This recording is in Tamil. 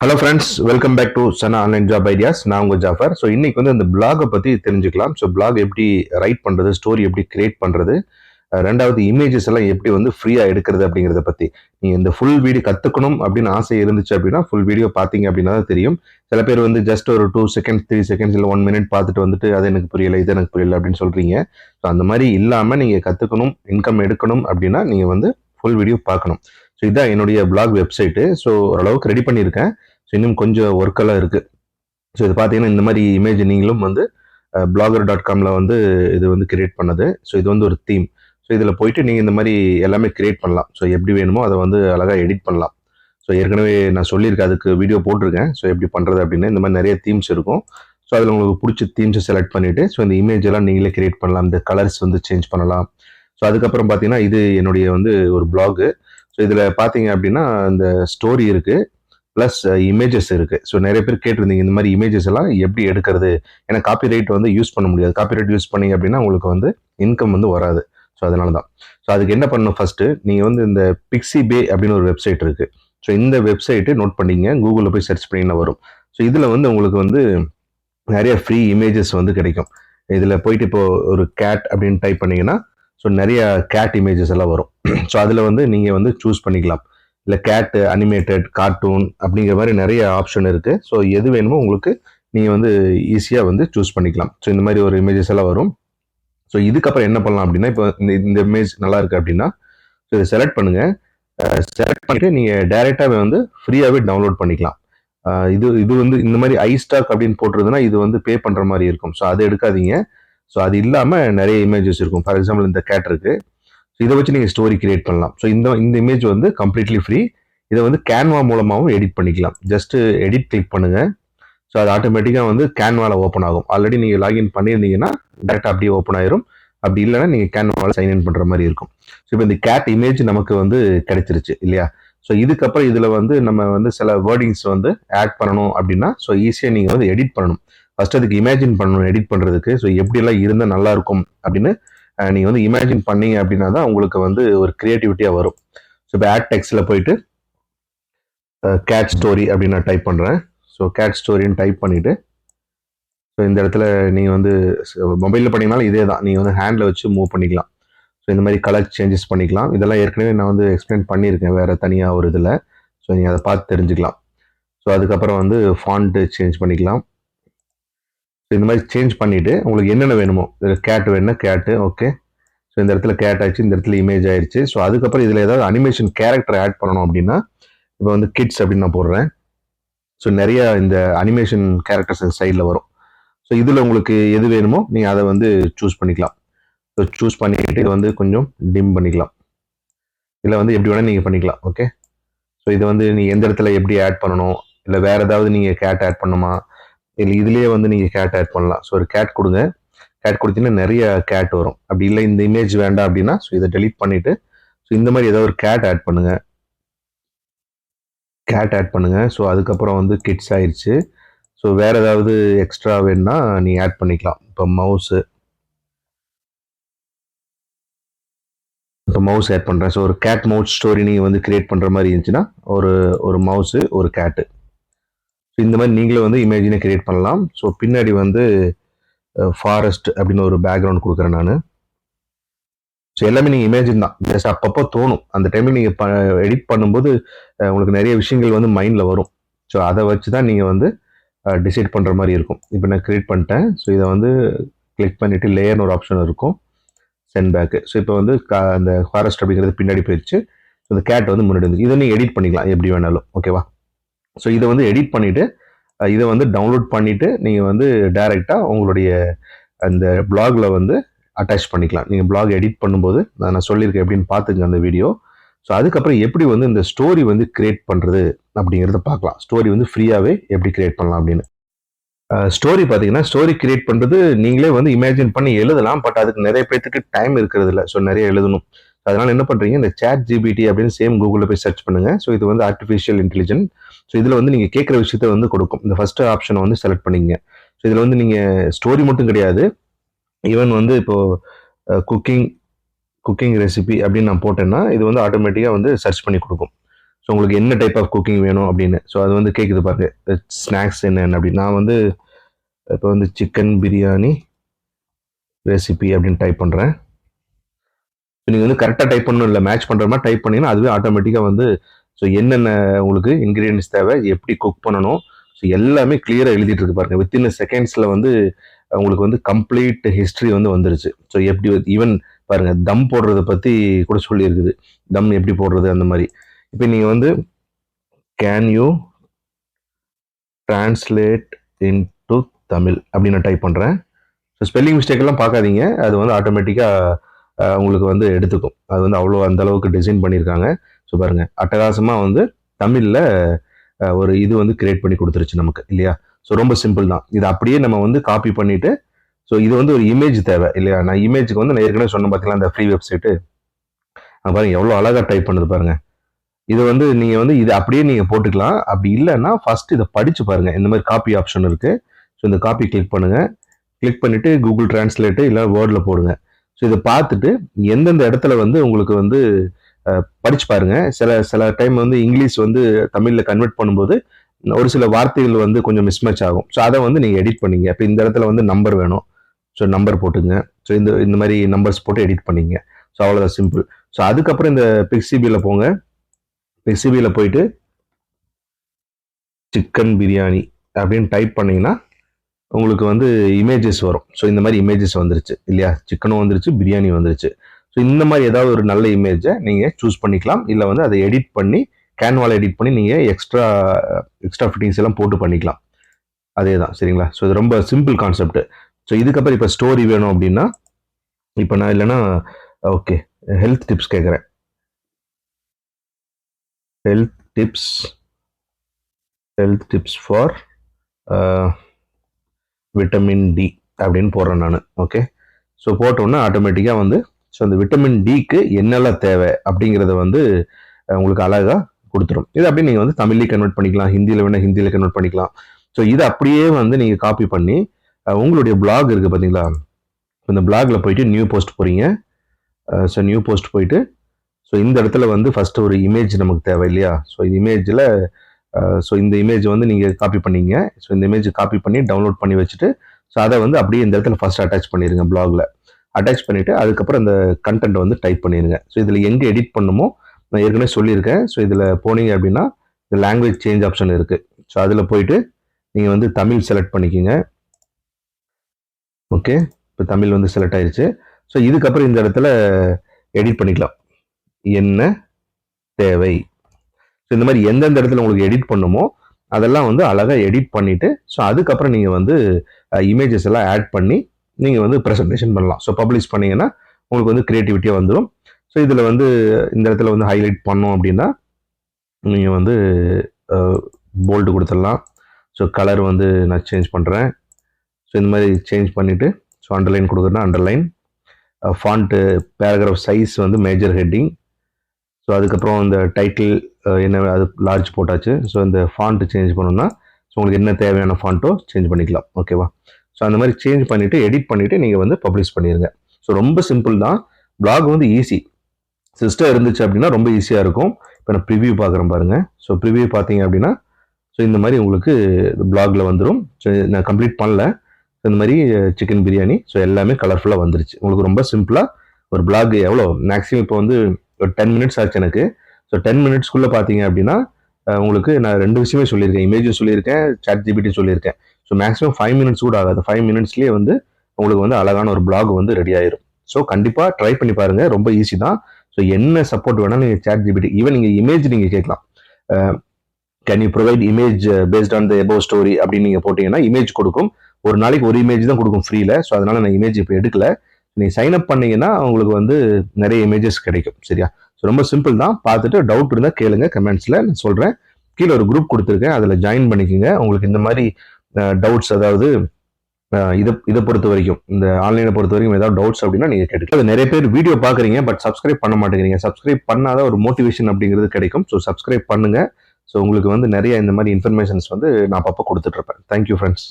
Hello friends welcome back to Sana online job ideas நான் உங்கள் ஜாஃபர் ஸோ இன்றைக்கி வந்து இந்த பிளாகை பற்றி தெரிஞ்சுக்கலாம். ஸோ பிளாக் எப்படி ரைட் பண்ணுறது ஸ்டோரி எப்படி கிரியேட் பண்ணுறது ரெண்டாவது இமேஜஸ் எல்லாம் எப்படி வந்து ஃப்ரீயாக எடுக்கிறது அப்படிங்கிறத பற்றி நீங்கள் இந்த ஃபுல் வீடியோ கற்றுக்கணும் அப்படின்னு ஆசை இருந்துச்சு அப்படின்னா ஃபுல் வீடியோ பார்த்தீங்க அப்படின்னா தான் தெரியும். சில பேர் வந்து ஜஸ்ட் ஒரு டூ செகண்ட்ஸ் த்ரீ செகண்ட்ஸ் இல்லை ஒன் மினிட் பார்த்துட்டு வந்துட்டு அது எனக்கு புரியலை இது எனக்கு புரியல அப்படின்னு சொல்கிறீங்க ஸோ அந்த மாதிரி இல்லாமல் நீங்கள் கற்றுக்கணும் இன்கம் எடுக்கணும் அப்படின்னா நீங்கள் வந்து ஃபுல் வீடியோ பார்க்கணும். ஸோ இதுதான் என்னுடைய பிளாக் வெப்சைட்டு ஸோ ஓரளவுக்கு ரெடி பண்ணியிருக்கேன். இன்னும் கொஞ்சம் ஒர்க்கெல்லாம் இருக்குது ஸோ இது பார்த்தீங்கன்னா இந்த மாதிரி இமேஜ் நீங்களும் வந்து பிளாகர் டாட் காமில் வந்து இது வந்து கிரியேட் பண்ணது. ஸோ இது வந்து ஒரு தீம் ஸோ இதில் போயிட்டு நீங்கள் இந்த மாதிரி எல்லாமே கிரியேட் பண்ணலாம். ஸோ எப்படி வேணுமோ அதை வந்து அழகாக எடிட் பண்ணலாம். ஸோ ஏற்கனவே நான் சொல்லியிருக்கேன் அதுக்கு வீடியோ போட்டிருக்கேன். ஸோ எப்படி பண்ணுறது அப்படின்னு. இந்த மாதிரி நிறைய தீம்ஸ் இருக்கும். ஸோ அதில் உங்களுக்கு பிடிச்ச தீம்ஸை செலக்ட் பண்ணிவிட்டு ஸோ இந்த இமேஜ் எல்லாம் நீங்களே கிரியேட் பண்ணலாம். இந்த கலர்ஸ் வந்து சேஞ்ச் பண்ணலாம். ஸோ அதுக்கப்புறம் பார்த்தீங்கன்னா இது என்னுடைய வந்து ஒரு பிளாகு ஸோ இதில் பார்த்தீங்க அப்படின்னா இந்த ஸ்டோரி இருக்குது ப்ளஸ் இமேஜஸ் இருக்குது ஸோ நிறைய பேர் கேட்டிருந்தீங்க இந்த மாதிரி இமேஜஸ் எல்லாம் எப்படி எடுக்கிறது? ஏன்னா காப்பி ரைட் வந்து யூஸ் பண்ண முடியாது. காப்பி ரைட் யூஸ் பண்ணீங்க அப்படின்னா உங்களுக்கு வந்து இன்கம் வந்து வராது. ஸோ அதனால தான் ஸோ அதுக்கு என்ன பண்ணணும் ஃபஸ்ட்டு நீங்கள் வந்து இந்த பிக்ஸி பே அப்படின்னு ஒரு வெப்சைட் இருக்குது ஸோ இந்த வெப்சைட்டு நோட் பண்ணிங்க. கூகுளில் போய் சர்ச் பண்ணிங்கன்னா வரும். ஸோ இதில் வந்து உங்களுக்கு வந்து நிறைய ஃப்ரீ இமேஜஸ் வந்து கிடைக்கும். இதில் போயிட்டு இப்போ ஒரு கேட் அப்படின்னு டைப் பண்ணிங்கன்னா ஸோ நிறைய கேட் இமேஜஸ் எல்லாம் வரும். ஸோ அதில் வந்து நீங்கள் வந்து சூஸ் பண்ணிக்கலாம். இல்லை கேட்டு அனிமேட்டட் கார்ட்டூன் அப்படிங்கிற மாதிரி நிறைய ஆப்ஷன் இருக்குது ஸோ எது வேணுமோ உங்களுக்கு நீங்கள் வந்து ஈஸியாக வந்து சூஸ் பண்ணிக்கலாம். ஸோ இந்த மாதிரி ஒரு இமேஜஸ் எல்லாம் வரும். ஸோ இதுக்கப்புறம் என்ன பண்ணலாம் அப்படின்னா இப்போ இந்த இந்த இமேஜ் நல்லா இருக்குது அப்படின்னா ஸோ இதை செலக்ட் பண்ணுங்கள் செலக்ட் பண்ணிட்டு நீங்கள் டைரெக்டாகவே வந்து ஃப்ரீயாகவே டவுன்லோட் பண்ணிக்கலாம். இது இது வந்து இந்த மாதிரி ஐ ஸ்டாக் அப்படின்னு போட்டிருந்ததுன்னா இது வந்து பே பண்ணுற மாதிரி இருக்கும். ஸோ அதை எடுக்காதீங்க. ஸோ அது இல்லாமல் நிறைய இமேஜஸ் இருக்கும். ஃபார் எக்ஸாம்பிள் இந்த கேட் இருக்குது ஸோ இதை வச்சு நீங்கள் ஸ்டோரி கிரியேட் பண்ணலாம். ஸோ இந்த இந்த இமேஜ் வந்து கம்ப்ளீட்லி ஃப்ரீ இதை வந்து கேன்வா மூலமாகவும் எடிட் பண்ணிக்கலாம். ஜஸ்ட்டு எடிட் கிளிக் பண்ணுங்கள் ஸோ அது ஆட்டோமேட்டிக்காக வந்து கேன்வாவில் ஓப்பன் ஆகும். ஆல்ரெடி நீங்கள் லாகின் பண்ணியிருந்தீங்கன்னா டேரெக்டாக அப்படியே ஓப்பன் ஆயிரும். அப்படி இல்லைன்னா நீங்கள் கேன்வாவில் சைன் இன் பண்ணுற மாதிரி இருக்கும். ஸோ இப்போ இந்த கேட் இமேஜ் நமக்கு வந்து கிடைச்சிருச்சு இல்லையா? ஸோ இதுக்கப்புறம் இதில் வந்து நம்ம வந்து சில வேர்டிங்ஸ் வந்து ஆட் பண்ணணும் அப்படின்னா ஸோ ஈஸியாக நீங்கள் வந்து எடிட் பண்ணணும். ஃபஸ்ட் அதுக்கு இமேஜின் பண்ணணும் எடிட் பண்ணுறதுக்கு ஸோ எப்படிலாம் இருந்தால் நல்லாயிருக்கும் அப்படின்னு நீங்கள் வந்து இமேஜின் பண்ணீங்க அப்படின்னா தான் உங்களுக்கு வந்து ஒரு க்ரியேட்டிவிட்டியாக வரும். ஸோ இப்போ ஆட் டெக்ஸ்டில் போயிட்டு கேட் ஸ்டோரி அப்படின்னு நான் டைப் பண்ணுறேன் ஸோ கேட் ஸ்டோரின்னு டைப் பண்ணிவிட்டு ஸோ இந்த இடத்துல நீங்கள் வந்து மொபைலில் பண்ணிங்கனாலும் இதே தான். நீங்கள் வந்து ஹேண்டில் வச்சு மூவ் பண்ணிக்கலாம். ஸோ இந்த மாதிரி கலர் சேஞ்சஸ் பண்ணிக்கலாம். இதெல்லாம் ஏற்கனவே நான் வந்து எக்ஸ்பிளைன் பண்ணியிருக்கேன். வேறு தனியாக ஒரு இதில். ஸோ நீங்கள் அதை பார்த்து தெரிஞ்சுக்கலாம். ஸோ அதுக்கப்புறம் வந்து ஃபாண்ட்டு சேஞ்ச் பண்ணிக்கலாம். இந்த மாதிரி சேஞ்ச் பண்ணிவிட்டு உங்களுக்கு என்னென்ன வேணுமோ இதில் கேட் வேணும்னா கேட்டு ஓகே ஸோ இந்த இடத்துல கேட் ஆயிடுச்சு இந்த இடத்துல இமேஜ் ஆயிடுச்சு. ஸோ அதுக்கப்புறம் இதில் ஏதாவது அனிமேஷன் கேரக்டர் ஆட் பண்ணணும் அப்படின்னா இப்போ வந்து கிட்ஸ் அப்படின்னு நான் போடுறேன். ஸோ நிறைய இந்த அனிமேஷன் கேரக்டர்ஸ் சைடில் வரும். ஸோ இதில் உங்களுக்கு எது வேணுமோ நீங்கள் அதை வந்து சூஸ் பண்ணிக்கலாம். ஸோ சூஸ் பண்ணிக்கிட்டு இதை வந்து கொஞ்சம் டிம் பண்ணிக்கலாம். இதில் வந்து எப்படி வேணால் நீங்கள் பண்ணிக்கலாம் ஓகே ஸோ இதை வந்து நீங்கள் எந்த இடத்துல எப்படி ஆட் பண்ணணும்? இல்லை வேறு ஏதாவது நீங்கள் கேட் ஆட் பண்ணுமா இல்லை இதுலேயே வந்து நீங்கள் கேட் ஆட் பண்ணலாம். ஸோ ஒரு கேட் கொடுங்க. கேட் கொடுத்தீங்கன்னா நிறைய கேட் வரும். அப்படி இல்லை இந்த இமேஜ் வேண்டாம் அப்படின்னா ஸோ இதை டெலிட் பண்ணிவிட்டு ஸோ இந்த மாதிரி ஏதாவது ஒரு கேட் ஆட் பண்ணுங்கள் கேட் ஆட் பண்ணுங்கள் ஸோ அதுக்கப்புறம் வந்து கிட்ஸ் ஆயிடுச்சு ஸோ வேறு ஏதாவது எக்ஸ்ட்ரா வேணுன்னா நீ ஆட் பண்ணிக்கலாம். இப்போ மவுஸு இப்போ மவுஸ் ஆட் பண்ணுறேன் ஸோ ஒரு கேட் மவுஸ் ஸ்டோரி நீங்கள் வந்து க்ரியேட் பண்ணுற மாதிரி இருந்துச்சுன்னா ஒரு ஒரு மவுஸு ஒரு கேட்டு ஸோ இந்த மாதிரி நீங்களே வந்து இமேஜினை கிரியேட் பண்ணலாம். ஸோ பின்னாடி வந்து ஃபாரஸ்ட் அப்படின்னு ஒரு பேக்ரவுண்ட் கொடுக்குறேன் நான். ஸோ எல்லாமே நீங்கள் இமேஜின் தான். ஜஸ்ட் அப்பப்போ தோணும். அந்த டைமில் நீங்கள் ப எடிட் பண்ணும்போது உங்களுக்கு நிறைய விஷயங்கள் வந்து மைண்டில் வரும். ஸோ அதை வச்சு தான் நீங்கள் வந்து டிசைட் பண்ணுற மாதிரி இருக்கும். இப்போ நான் க்ரியேட் பண்ணிட்டேன். ஸோ இதை வந்து கிளிக் பண்ணிவிட்டு லேயர்னு ஒரு ஆப்ஷன் இருக்கும். சென்ட் பேக்கு ஸோ இப்போ வந்து அந்த ஃபாரஸ்ட் அப்படிங்கிறது பின்னாடி போயிடுச்சு ஸோ இந்த கேட் வந்து முன்னாடி வந்து இதை நீங்கள் எடிட் பண்ணிக்கலாம். எப்படி வேணாலும். ஓகேவா ஸோ இதை வந்து எடிட் பண்ணிவிட்டு இதை வந்து டவுன்லோட் பண்ணிவிட்டு நீங்கள் வந்து டைரெக்டாக உங்களுடைய அந்த பிளாகில் வந்து அட்டாச் பண்ணிக்கலாம். நீங்கள் பிளாக் எடிட் பண்ணும்போது நான் நான் சொல்லியிருக்கேன் எப்படின்னு பார்த்துங்க அந்த வீடியோ ஸோ அதுக்கப்புறம் எப்படி வந்து இந்த ஸ்டோரி வந்து கிரியேட் பண்ணுறது அப்படிங்கிறத பார்க்கலாம். ஸ்டோரி வந்து ஃப்ரீயாகவே எப்படி கிரியேட் பண்ணலாம் அப்படின்னு. ஸ்டோரி பார்த்தீங்கன்னா ஸ்டோரி கிரியேட் பண்ணுறது நீங்களே வந்து இமேஜின் பண்ணி எழுதலாம். பட் அதுக்கு நிறைய பேர்த்துக்கு டைம் இருக்கிறது இல்லை ஸோ நிறைய எழுதணும். அதனால் என்ன பண்ணுறீங்க இந்த சேட் ஜிபிடி அப்படின்னு சேம் கூகுளில் போய் சர்ச் பண்ணுங்கள் ஸோ இது வந்து ஆர்டிஃபிஷியல் இன்டெலிஜென்ட் ஸோ இதில் வந்து நீங்கள் கேட்குற விஷயத்த வந்து கொடுக்கும். இந்த ஃபஸ்ட்டு ஆப்ஷனை வந்து செலக்ட் பண்ணிங்க. ஸோ இதில் வந்து நீங்கள் ஸ்டோரி மட்டும் கிடையாது. ஈவன் வந்து இப்போது குக்கிங் குக்கிங் ரெசிபி அப்படின்னு நான் போட்டேன்னா இது வந்து ஆட்டோமேட்டிக்காக வந்து சர்ச் பண்ணி கொடுக்கும். ஸோ உங்களுக்கு என்ன டைப் ஆஃப் குக்கிங் வேணும் அப்படின்னு. ஸோ அது வந்து கேட்குது பாருங்க. ஸ்நாக்ஸ் என்னென்ன அப்படின்னு. நான் வந்து இப்போ வந்து சிக்கன் பிரியாணி ரெசிபி அப்படின்னு டைப் பண்ணுறேன் நீங்கள் வந்து கரெக்டாக டைப் பண்ணணும் இல்லை மேட்ச் பண்ணுற மாதிரி டைப் பண்ணிங்கன்னா அதுவே ஆட்டோமேட்டிக்காக வந்து ஸோ என்னென்ன உங்களுக்கு இன்க்ரீடியன்ஸ் தேவை எப்படி குக் பண்ணணும் ஸோ எல்லாமே கிளியராக எழுதிட்டு இருக்கு பாருங்கள் வித்தின் செகண்ட்ஸில் வந்து உங்களுக்கு வந்து கம்ப்ளீட் ஹிஸ்ட்ரி வந்து வந்துருச்சு. ஸோ எப்படி ஈவன் பாருங்கள் தம் போடுறத பற்றி கூட சொல்லியிருக்குது. தம் எப்படி போடுறது அந்த மாதிரி. இப்போ நீங்கள் வந்து can you translate into Tamil அப்படின்னு நான் டைப் பண்ணுறேன் ஸோ ஸ்பெல்லிங் மிஸ்டேக்கெல்லாம் பார்க்காதீங்க. அது வந்து ஆட்டோமேட்டிக்காக உங்களுக்கு வந்து எடுத்துக்கும். அது வந்து அவ்வளோ அந்த அளவுக்கு டிசைன் பண்ணியிருக்காங்க. ஸோ பாருங்கள் அட்டகாசமாக வந்து தமிழில் ஒரு இது வந்து கிரியேட் பண்ணி கொடுத்துருச்சு நமக்கு இல்லையா? ஸோ ரொம்ப சிம்பிள் தான். இது அப்படியே நம்ம வந்து காப்பி பண்ணிவிட்டு ஸோ இது வந்து ஒரு இமேஜ் தேவை இல்லையா? நான் இமேஜுக்கு வந்து நான் ஏற்கனவே சொன்ன பார்த்தீங்களா அந்த ஃப்ரீ வெப்சைட்டு பாருங்கள் எவ்வளோ அழகாக டைப் பண்ணுது பாருங்கள் இது வந்து நீங்கள் வந்து இது அப்படியே நீங்கள் போட்டுக்கலாம். அப்படி இல்லைன்னா ஃபர்ஸ்ட் இதை படித்து பாருங்கள் இந்த மாதிரி காப்பி ஆப்ஷன் இருக்குது ஸோ இந்த காப்பி கிளிக் பண்ணுங்கள் கிளிக் பண்ணிவிட்டு கூகுள் டிரான்ஸ்லேட்டு இல்லை வேர்டில் போடுங்க. ஸோ இதை பார்த்துட்டு எந்தெந்த இடத்துல வந்து உங்களுக்கு வந்து படிச்சு பாருங்க. சில சில டைம் வந்து இங்கிலீஷ் வந்து தமிழில் கன்வெர்ட் பண்ணும்போது ஒரு சில வார்த்தைகள் வந்து கொஞ்சம் மிஸ்மேட்ச் ஆகும். ஸோ அதை வந்து நீங்கள் எடிட் பண்ணிங்க. இப்போ இந்த இடத்துல வந்து நம்பர் வேணும். ஸோ நம்பர் போட்டுங்க. ஸோ இந்த இந்த மாதிரி நம்பர்ஸ் போட்டு எடிட் பண்ணிங்க. ஸோ அவ்வளோதான் சிம்பிள் ஸோ அதுக்கப்புறம் இந்த பிக்சிபியில் போங்க. பிக்சிபியில் போயிட்டு சிக்கன் பிரியாணி அப்படின்னு டைப் பண்ணிங்கன்னா உங்களுக்கு வந்து இமேஜஸ் வரும். ஸோ இந்த மாதிரி இமேஜஸ் வந்துருச்சு இல்லையா? சிக்கனும் வந்துருச்சு பிரியாணி வந்துருச்சு. ஸோ இந்த மாதிரி ஏதாவது ஒரு நல்ல இமேஜை நீங்கள் சூஸ் பண்ணிக்கலாம். இல்லை வந்து அதை எடிட் பண்ணி கேன்வால் எடிட் பண்ணி நீங்கள் எக்ஸ்ட்ரா எக்ஸ்ட்ரா ஃபிட்டிங்ஸ் எல்லாம் போட்டு பண்ணிக்கலாம். அதே தான் சரிங்களா? ஸோ இது ரொம்ப சிம்பிள் கான்செப்ட் ஸோ இதுக்கப்புறம் இப்போ ஸ்டோரி வேணும் அப்படின்னா இப்போ நான் இல்லைன்னா ஓகே ஹெல்த் டிப்ஸ் கேட்குறேன் health tips health tips for vitamin D அப்படின்னு போடுறேன் நான் ஓகே ஸோ போட்டோன்னா ஆட்டோமேட்டிக்காக வந்து ஸோ அந்த விட்டமின் டிக்கு என்னெல்லாம் தேவை அப்படிங்கிறத வந்து உங்களுக்கு அழகாக கொடுத்துரும். இது அப்படியே நீங்கள் வந்து தமிழ்லேயே கன்வெர்ட் பண்ணிக்கலாம் ஹிந்தியில் வேணால் ஹிந்தியில் கன்வெர்ட் பண்ணிக்கலாம். ஸோ இதை அப்படியே வந்து நீங்கள் காப்பி பண்ணி உங்களுடைய பிளாக் இருக்குது பார்த்தீங்களா இந்த பிளாகில் போயிட்டு நியூ போஸ்ட் போகிறீங்க ஸோ நியூ போஸ்ட் போயிட்டு ஸோ இந்த இடத்துல வந்து ஃபஸ்ட்டு ஒரு இமேஜ் நமக்கு தேவை இல்லையா? ஸோ இந்த இமேஜில் ஸோ இந்த இமேஜ் வந்து நீங்கள் காப்பி பண்ணிங்க. ஸோ இந்த இமேஜ் காப்பி பண்ணி டவுன்லோட் பண்ணி வச்சுட்டு ஸோ அதை வந்து அப்படியே இந்த இடத்துல ஃபஸ்ட் அட்டாச் பண்ணிடுங்க பிளாகில் அட்டாச் பண்ணிவிட்டு அதுக்கப்புறம் அந்த கண்டென்ட் வந்து டைப் பண்ணிடுங்க ஸோ இதில் எங்கே எடிட் பண்ணுமோ நான் ஏற்கனவே சொல்லியிருக்கேன். ஸோ இதில் போனீங்க அப்படின்னா இந்த லாங்குவேஜ் சேஞ்ச் ஆப்ஷன் இருக்குது ஸோ அதில் போயிட்டு நீங்கள் வந்து தமிழ் செலக்ட் பண்ணிக்கிங்க. ஓகே இப்போ தமிழ் வந்து செலக்ட் ஆயிடுச்சு ஸோ இதுக்கப்புறம் இந்த இடத்துல எடிட் பண்ணிக்கலாம். என்ன தேவை? இந்த மாதிரி எந்தெந்த இடத்துல உங்களுக்கு எடிட் பண்ணுமோ அதெல்லாம் வந்து அழகாக எடிட் பண்ணிவிட்டு ஸோ அதுக்கப்புறம் நீங்கள் வந்து இமேஜஸ் எல்லாம் ஆட் பண்ணி நீங்கள் வந்து ப்ரெசன்டேஷன் பண்ணலாம். ஸோ பப்ளிஷ் பண்ணிங்கன்னா உங்களுக்கு வந்து க்ரியேட்டிவிட்டியாக வந்துடும் ஸோ இதில் வந்து இந்த இடத்துல வந்து ஹைலைட் பண்ணோம் அப்படின்னா நீங்கள் வந்து போல்டு கொடுத்துடலாம். ஸோ கலர் வந்து நான் சேஞ்ச் பண்ணுறேன் ஸோ இந்த மாதிரி சேஞ்ச் பண்ணிவிட்டு ஸோ அண்டர்லைன் கொடுக்குறேன்னா அண்டர்லைன் ஃபாண்ட்டு பேராகிராஃப் சைஸ் வந்து மேஜர் ஹெட்டிங் ஸோ அதுக்கப்புறம் இந்த டைட்டில் என்ன அது லார்ஜ் போட்டாச்சு. ஸோ இந்த ஃபாண்ட்டு சேஞ்ச் பண்ணணும்னா ஸோ உங்களுக்கு என்ன தேவையான ஃபாண்ட்டோ சேஞ்ச் பண்ணிக்கலாம். ஓகேவா ஸோ அந்த மாதிரி சேஞ்ச் பண்ணிவிட்டு எடிட் பண்ணிவிட்டு நீங்கள் வந்து பப்ளிஷ் பண்ணிடுங்க ஸோ ரொம்ப சிம்பிள் தான். பிளாக் வந்து ஈஸி சிஸ்டம் இருந்துச்சு அப்படின்னா ரொம்ப ஈஸியாக இருக்கும். இப்போ நான் ப்ரிவியூ பார்க்குறேன் பாருங்கள் ஸோ ப்ரிவியூ பார்த்தீங்க அப்படின்னா ஸோ இந்த மாதிரி உங்களுக்கு பிளாகில் வந்துடும் ஸோ நான் கம்ப்ளீட் பண்ணல. இந்த மாதிரி சிக்கன் பிரியாணி ஸோ எல்லாமே கலர்ஃபுல்லாக வந்துருச்சு. உங்களுக்கு ரொம்ப சிம்பிளாக ஒரு பிளாக் எவ்வளோ? மேக்ஸிமம் இப்போ வந்து ஒரு டென் மினிட்ஸ் ஆச்சு எனக்கு. ஸோ டென் மினிட்ஸ்க்குள்ளே பார்த்தீங்க அப்படின்னா உங்களுக்கு நான் ரெண்டு விஷயமே சொல்லியிருக்கேன். இமேஜும் சொல்லியிருக்கேன் சாட் ஜிபிடி சொல்லியிருக்கேன். ஸோ மேக்ஸிமம் ஃபைவ் மினிட்ஸ் கூட ஆகாது. ஃபைவ் மினிட்ஸ்லேயே வந்து உங்களுக்கு வந்து அழகான ஒரு பிளாக் வந்து ரெடி ஆயிரும். ஸோ கண்டிப்பாக ட்ரை பண்ணி பாருங்கள் ரொம்ப ஈஸி தான். ஸோ என்ன சப்போர்ட் வேணாலும் நீங்கள் சாட் ஜிபிடி ஈவன் நீங்கள் இமேஜ் நீங்கள் கேட்கலாம் can you provide image paste on the above story அப்படின்னு நீங்கள் போட்டிங்கன்னா இமேஜ் கொடுக்கும். ஒரு நாளைக்கு ஒரு இமேஜ் தான் கொடுக்கும் ஃப்ரீல ஸோ அதனால் நான் இமேஜ் இப்போ எடுக்கல. நீங்கள் சைன் அப் பண்ணீங்கன்னா உங்களுக்கு வந்து நிறைய இமேஜஸ் கிடைக்கும். சரியா? ரொம்ப சிம்பிள் தான். பார்த்துட்டு டவுட் இருந்தால் கேளுங்க கமெண்ட்ஸில் நான் சொல்கிறேன் கீழே ஒரு குரூப் கொடுத்துருக்கேன். அதில் ஜாயின் பண்ணிக்கோங்க. உங்களுக்கு இந்த மாதிரி டவுட்ஸ் அதாவது இதை இதை பொறுத்த வரைக்கும் இந்த ஆன்லைனை பொறுத்த வரைக்கும் ஏதாவது டவுட்ஸ் அப்படின்னா நீங்கள் கேட்டுக்கலாம். அது நிறைய பேர் வீடியோ பார்க்குறீங்க பட் சப்ஸ்கிரைப் பண்ண மாட்டேங்கிறீங்க. சப்ஸ்கிரைப் பண்ணாத ஒரு மோட்டிவேஷன் அப்படிங்கிறது கிடைக்கும். ஸோ சப்ஸ்கிரைப் பண்ணுங்க. ஸோ உங்களுக்கு வந்து நிறைய இந்த மாதிரி இன்ஃபர்மேஷன்ஸ் வந்து நான் அப்பப்போ கொடுத்துட்ருப்பேன் தேங்க்யூ ஃப்ரெண்ட்ஸ்